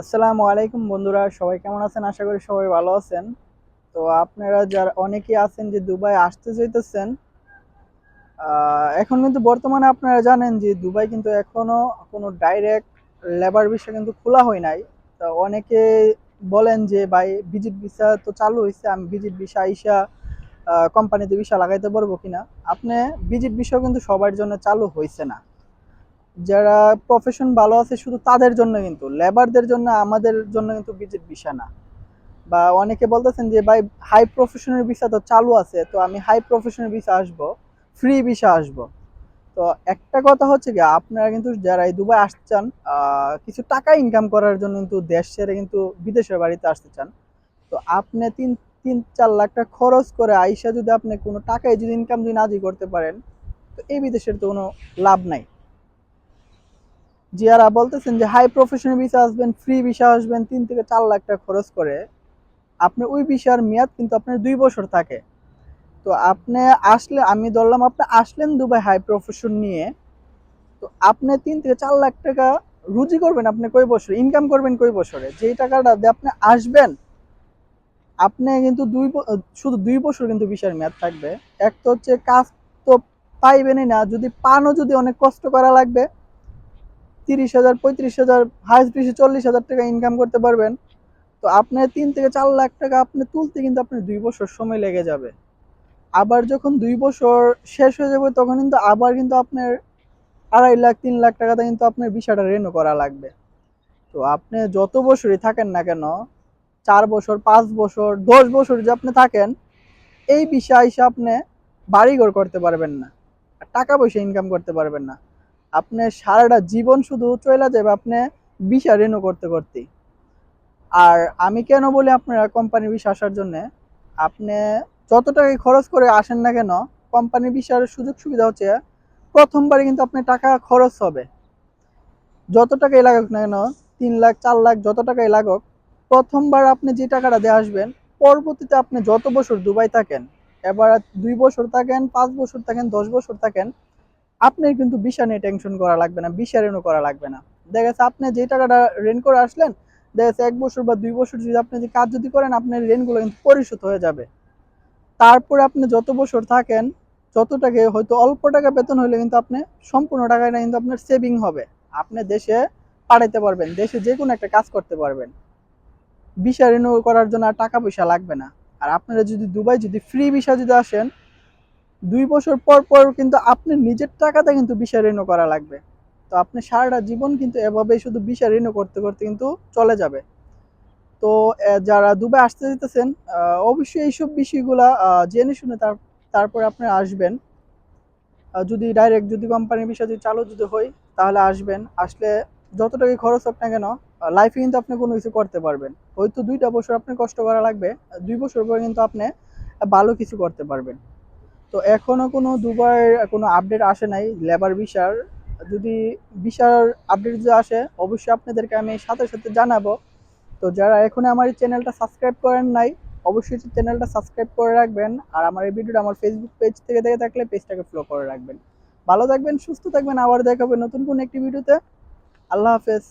আসসালামু আলাইকুম বন্ধুরা, সবাই কেমন আছেন? আশা করি সবাই ভালো আছেন। তো আপনারা যারা অনেকেই আছেন যে দুবাই আসতে চাইতেছেন এখন কিন্তু বর্তমানে আপনারা জানেন যে দুবাই কিন্তু এখনও কোনো ডাইরেক্ট লেবার ভিসা কিন্তু খোলা হয় নাই। তো অনেকে বলেন যে, ভাই ভিজিট ভিসা তো চালু হয়েছে আমি ভিজিট ভিসা আইসা কোম্পানিতে ভিসা লাগাইতে পারব কিনা? আপনি ভিজিট ভিসাও কিন্তু সবার জন্য চালু হয়েছে না। যারা প্রফেশন ভালো আছে শুধু তাদের জন্য কিন্তু লেবারদের জন্য আমাদের জন্য কিন্তু ভিজিট ভিসা না। বা অনেকে বলতেছেন যে, ভাই হাই প্রফেশনের ভিসা তো চালু আছে, তো আমি হাই প্রফেশনের ভিসা আসব ফ্রি ভিসা আসব। তো একটা কথা হচ্ছে কি আপনারা কিন্তু যারা এই দুবাই আসতে চান কিছু টাকা ইনকাম করার জন্য কিন্তু দেশ ছেড়ে কিন্তু বিদেশের বাড়িতে আসতে চান। তো আপনি তিন তিন, চার লাখ টাকা খরচ করে আইসা যদি আপনি কোনো টাকায় যদি ইনকাম যদি নাজি করতে পারেন, তো এই বিদেশের তো কোনো লাভ নাই। যারা বলতেছেন যে হাই প্রফেশনাল ভিসা আসবেন ফ্রি ভিসা আসবেন, তিন থেকে চার লাখ টাকা খরচ করে। আপনার ওই ভিসার মেয়াদ কিন্তু আপনার দুই বছর থাকে। তো আপনি আসলে, আমি ধরলাম, আপনি আসলেন দুবাই হাই প্রফেশন নিয়ে। তো আপনি তিন থেকে চার লাখ টাকা রুজি করবেন আপনি কই বছরে? ইনকাম করবেন কই বছরে? যেই টাকাটা দিয়ে আপনি আসবেন, আপনি কিন্তু দুই শুধু দুই বছর কিন্তু ভিসার মেয়াদ থাকবে। এক তো হচ্ছে, কাজ তো পাইবেনই না। যদি পানও যদি অনেক কষ্ট করা লাগবে তিরিশ হাজার, পঁয়ত্রিশ হাজার হাইস্ট বেশি চল্লিশ হাজার টাকা ইনকাম করতে পারবেন। তো আপনার তিন থেকে চার লাখ টাকা আপনি তুলতে কিন্তু আপনার দুই বছর সময় লেগে যাবে। আবার যখন দুই বছর শেষ হয়ে যাবে, তখন কিন্তু আবার কিন্তু আপনার আড়াই লাখ, তিন লাখ টাকাতে কিন্তু আপনার বিষয়টা রেনু করা লাগবে। তো আপনি যত বছরই থাকেন না কেন, চার বছর, পাঁচ বছর, দশ বছর যে আপনি থাকেন, এই বিষয় আপনি বাড়িঘর করতে পারবেন না। টাকা পয়সা ইনকাম করতে পারবেন না। আপনি সারাটা জীবন শুধু চলে যাবে আপনি ভিসা রেনু করতে করতেই। আর আমি কেন বলি আপনারা কোম্পানি ভিসা আসার জন্য? আপনি যত টাকাই খরচ করে আসেন না কেন কোম্পানির ভিসার সুযোগ সুবিধা হচ্ছে, প্রথমবারে কিন্তু আপনার টাকা খরচ হবে। যত টাকাই লাগুক না কেন, তিন লাখ, চার লাখ, যত টাকাই লাগুক, প্রথমবার আপনি যে টাকাটা দিয়ে আসবেন, পরবর্তীতে আপনি যত বছর দুবাই থাকেন, এবার দুই বছর থাকেন, পাঁচ বছর থাকেন, দশ বছর থাকেন আপনার কিন্তু বিশা নিয়ে টেনশন করা লাগবে না ভিসা রেনু করা লাগবে না। দেখা যাচ্ছে আপনি যে টাকাটা রেন করে আসলেন, দেখা যাচ্ছে এক বছর বা দুই বছর যদি আপনি যে কাজ যদি করেন, আপনার রেনগুলো কিন্তু পরিশোধ হয়ে যাবে। তারপরে আপনি যত বছর থাকেন যত টাকা হয়তো অল্প টাকা বেতন হলে কিন্তু আপনি সম্পূর্ণ টাকাটা কিন্তু আপনার সেভিং হবে। আপনি দেশে পাঠাইতে পারবেন, দেশে যে কোনো একটা কাজ করতে পারবেন। ভিসা রিনিউ করার জন্য আর টাকা পয়সা লাগবে না। আর আপনারা যদি দুবাই যদি ফ্রি ভিসা যদি আসেন দুই বছর পর পর কিন্তু আপনি নিজের টাকাতে কিন্তু বিষয় রিনিউ করা লাগবে। তো আপনি সারাটা জীবন কিন্তু এভাবেই শুধু বিষয় রিনিউ করতে করতে কিন্তু চলে যাবে। তো যারা দুবাই আসতে যেতেছেন অবশ্যই এইসব বিষয়গুলা জেনে শুনে তার, তারপরে আপনি আসবেন। যদি ডাইরেক্ট যদি কোম্পানির বিষয় যদি চালু যদি হয়, তাহলে আসবেন। আসলে যত টাকা খরচ হোক না কেন লাইফে কিন্তু আপনি কোনো কিছু করতে পারবেন। হয়তো দুইটা বছর আপনি কষ্ট করা লাগবে, দুই বছর পরে কিন্তু আপনি ভালো কিছু করতে পারবেন। তো এখনও কোনো দুবার কোনো আপডেট আসে নাই লেবার ভিসার যদি ভিসার আপডেট যদি আসে, অবশ্যই আপনাদেরকে আমি সাথে সাথে জানাব। তো যারা এখনও আমার এই চ্যানেলটা সাবস্ক্রাইব করেন নাই, অবশ্যই চ্যানেলটা সাবস্ক্রাইব করে রাখবেন। আর আমার এই ভিডিওটা আমার ফেসবুক পেজ থেকে দেখে থাকলে পেজটাকে ফলো করে রাখবেন। ভালো থাকবেন, সুস্থ থাকবেন, আবার দেখাবেন নতুন কোনো একটি ভিডিওতে। আল্লাহ হাফেজ।